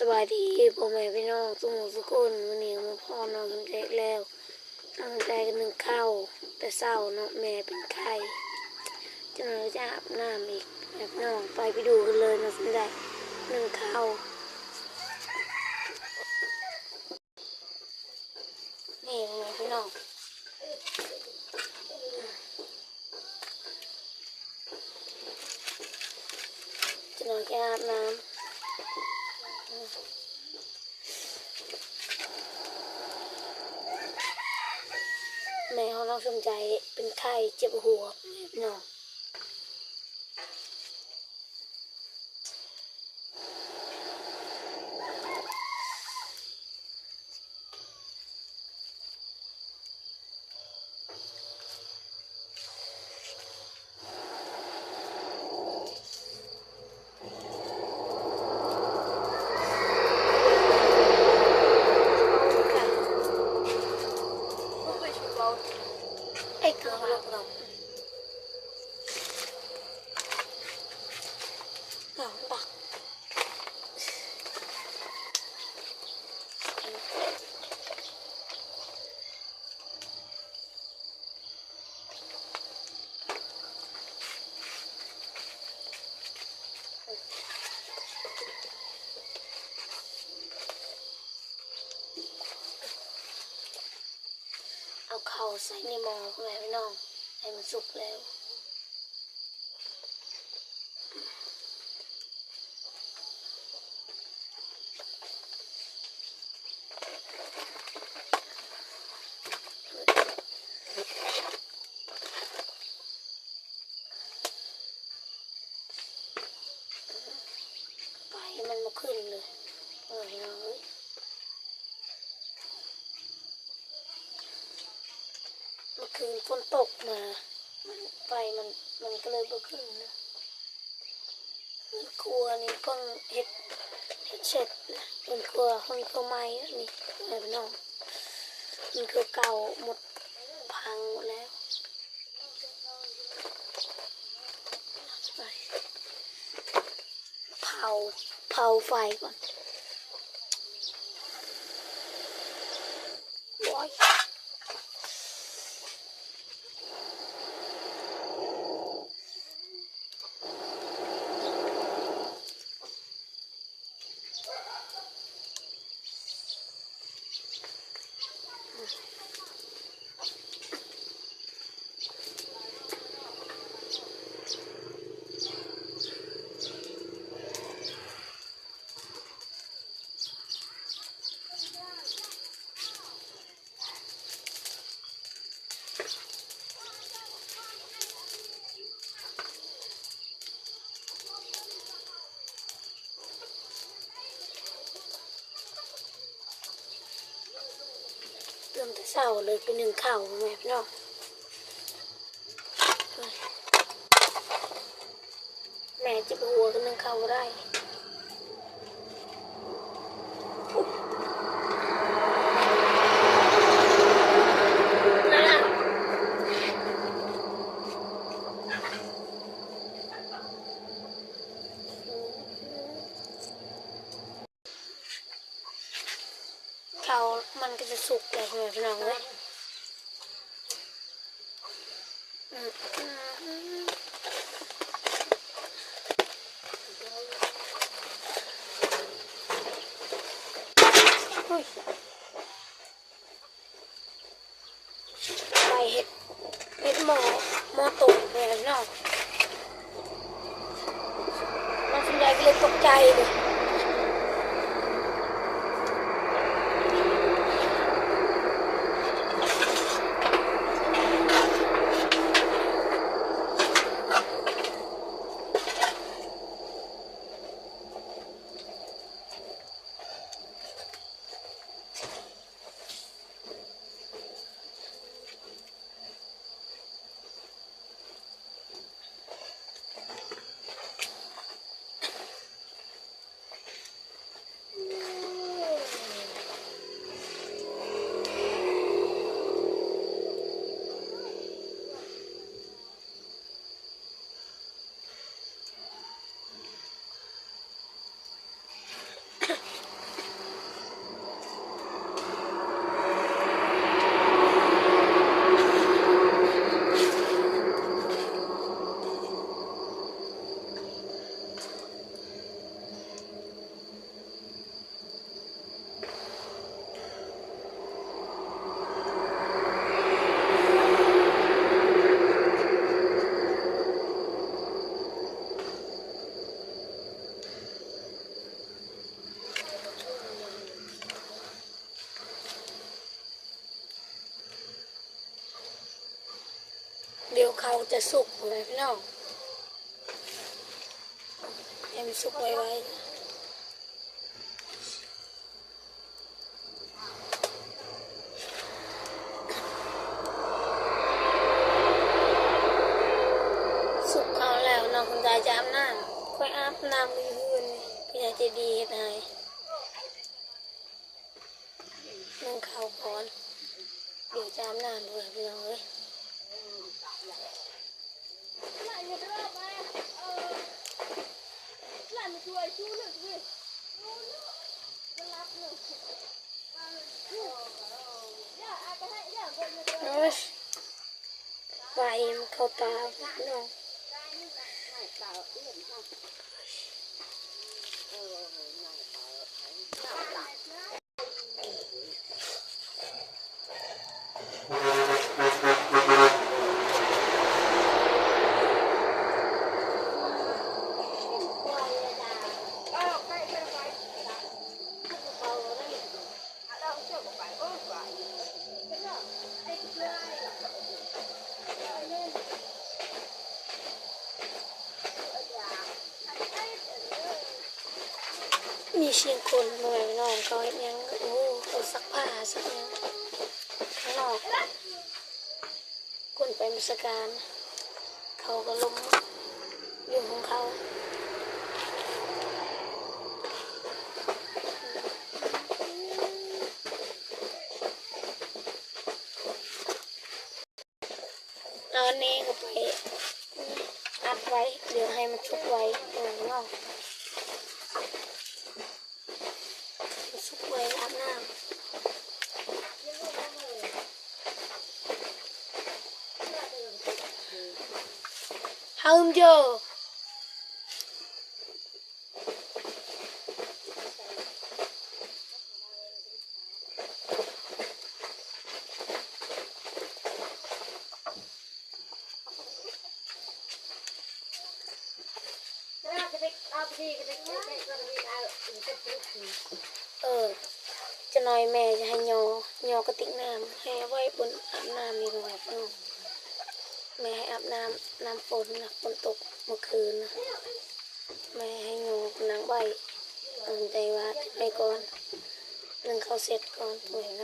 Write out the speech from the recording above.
สวัสดีพ่อแม่พี่น้องทุกหมู่ทุกคนวันนี้มาพ่อนอนสำเร็จแล้วตั้งใจกันหนึ่งข้าวแต่เศร้าเนาะแม่เป็นไข้จะนอนจะอาบน้ำอีกแบบน้องไปไปดูกันเลยนาะสำเร็จหนึ่งข้าวนี่พ่อแม่พี่น้องจะนอนแค่อาบน้ำ แม่ของน้องสนใจเป็นไข้เจ็บหัวเนาะไอ้ตัวเราเราเราปัก เข้าใส่ในหม้อพ่อแม่พี่น้อง ให้มันสุกแล้ว ไปมันมาขึ้นเลยเออพี่น้องเอ้ย เมื่อคืนฝนตกมา มันไฟมันมันก็เลยบ่ขึ้นนะมันครัวนี่เพิ่งเฮ็ดเฮ็ดเสร็จนะเป็นครัวห้องครัวใหม่อันนี้อะไรพี่น้องมันคือเก่าหมดพังหมดแล้วไปเผาเผาไฟก่อนว้ย ศร้าเลยเป็นหนึ่งข่าวแม่พี่น้องแม่จะไปหัวกันหนึ่งข่าวได้นั่นน่ะเขามันก็จะสุกเลยคุณแม่พี่น้องเลยอืมอืมอุ้ย ไปเห็ดเห็ดหมอหมอตุ่มเลยพี่น้องมันคุณยาก็เลยตกใจเลย เขาจะสุกเลยพี่น้องให้มันสุกไวๆสุกเขาแล้วน้องคุณยายจะอาบน้ำค่อยอาบน้ำมือหืนพี่ยายจะดีเฮ็ดให้นึ่งข้าวก่อนเดี๋ยวจะอาบน้ำด้วยพี่น้องเอ้ย โอ้ย ไฟมันเข้าตาพี่น้อง ชียงคนเมื่อน้องเขาเห็นยังโอ้เขาซักผ้าซักหยังข้างนอกคนไปมุสการ เขาก็ลงอยู่ของเขาเอาอันนี้ก็ไปอัดไว้ เดี๋ยวให้มันชุบไว้เออนาะ สุกไว้ อาบน้ำห้ามโยเออ น้อยแม่จะให้ยอยอกระติกน้ำให้เอาไว้บนอาบน้ำนี่แบบน้องแม่ให้อาบน้ำน้ำฝนนะฝนตกเมื่อคืนนะแม่ให้ยอกนางใบตั้งใจว่าไปก่อนหนึ่งเขาเสร็จก่อนป่วยนะ